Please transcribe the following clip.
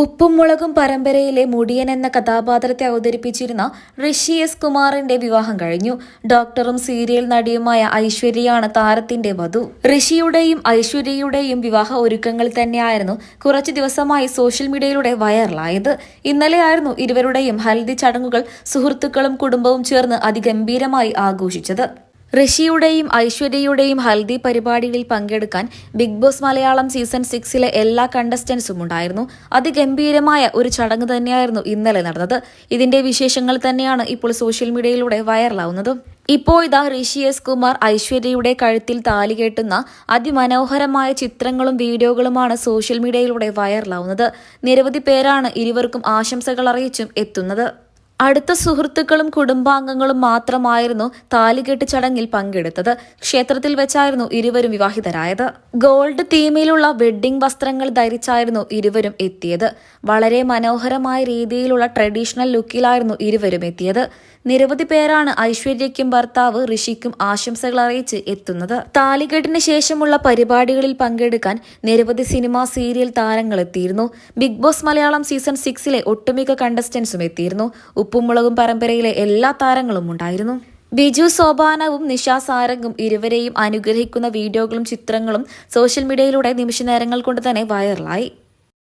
ഉപ്പും മുളകും പരമ്പരയിലെ മുടിയൻ എന്ന കഥാപാത്രത്തെ അവതരിപ്പിച്ചിരുന്ന ഋഷി എസ് കുമാറിന്റെ വിവാഹം കഴിഞ്ഞു. ഡോക്ടറും സീരിയൽ നടിയുമായ ഐശ്വര്യയാണ് താരത്തിന്റെ വധു. ഋഷിയുടെയും ഐശ്വര്യയുടെയും വിവാഹ ഒരുക്കങ്ങൾ തന്നെയായിരുന്നു കുറച്ചു ദിവസമായി സോഷ്യൽ മീഡിയയിലൂടെ വൈറലായത്. ഇന്നലെയായിരുന്നു ഇരുവരുടെയും ഹൽദി ചടങ്ങുകൾ സുഹൃത്തുക്കളും കുടുംബവും ചേർന്ന് അതിഗംഭീരമായി ആഘോഷിച്ചത്. ഋഷിയുടെയും ഐശ്വര്യയുടെയും ഹൽദി പരിപാടിയിൽ പങ്കെടുക്കാൻ ബിഗ് ബോസ് മലയാളം സീസൺ സിക്സിലെ എല്ലാ കണ്ടസ്റ്റൻസും ഉണ്ടായിരുന്നു. അതിഗംഭീരമായ ഒരു ചടങ്ങ് തന്നെയായിരുന്നു ഇന്നലെ നടന്നത്. ഇതിന്റെ വിശേഷങ്ങൾ തന്നെയാണ് ഇപ്പോൾ സോഷ്യൽ മീഡിയയിലൂടെ വൈറലാവുന്നത്. ഇപ്പോൾ ഇതാ ഋഷി എസ് കുമാർ ഐശ്വര്യയുടെ കഴുത്തിൽ താലി കെട്ടുന്ന അതിമനോഹരമായ ചിത്രങ്ങളും വീഡിയോകളുമാണ് സോഷ്യൽ മീഡിയയിലൂടെ വൈറലാവുന്നത്. നിരവധി പേരാണ് ഇരുവർക്കും ആശംസകൾ അറിയിച്ചും എത്തുന്നത്. അടുത്ത സുഹൃത്തുക്കളും കുടുംബാംഗങ്ങളും മാത്രമായിരുന്നു താലികെട്ട് ചടങ്ങിൽ പങ്കെടുത്തത്. ക്ഷേത്രത്തിൽ വെച്ചായിരുന്നു ഇരുവരും വിവാഹിതരായത്. ഗോൾഡ് തീമിലുള്ള വെഡ്ഡിംഗ് വസ്ത്രങ്ങൾ ധരിച്ചായിരുന്നു ഇരുവരും എത്തിയത്. വളരെ മനോഹരമായ രീതിയിലുള്ള ട്രഡീഷണൽ ലുക്കിലായിരുന്നു ഇരുവരും എത്തിയത്. നിരവധി പേരാണ് ഐശ്വര്യയ്ക്കും ഭർത്താവ് ഋഷിക്കും ആശംസകൾ അറിയിച്ച് എത്തുന്നത്. താലികെട്ടിന് ശേഷമുള്ള പരിപാടികളിൽ പങ്കെടുക്കാൻ നിരവധി സിനിമ സീരിയൽ താരങ്ങൾ എത്തിയിരുന്നു. ബിഗ് ബോസ് മലയാളം സീസൺ സിക്സിലെ ഒട്ടുമിക്ക കണ്ടസ്റ്റൻസും എത്തിയിരുന്നു. ഉപ്പുമുളകും പരമ്പരയിലെ എല്ലാ താരങ്ങളും ഉണ്ടായിരുന്നു. ബിജു സോപാനവും നിഷ സാരംഗും ഇരുവരെയും അനുഗ്രഹിക്കുന്ന വീഡിയോകളും ചിത്രങ്ങളും സോഷ്യൽ മീഡിയയിലൂടെ നിമിഷ നേരങ്ങൾ കൊണ്ട് തന്നെ വൈറലായി.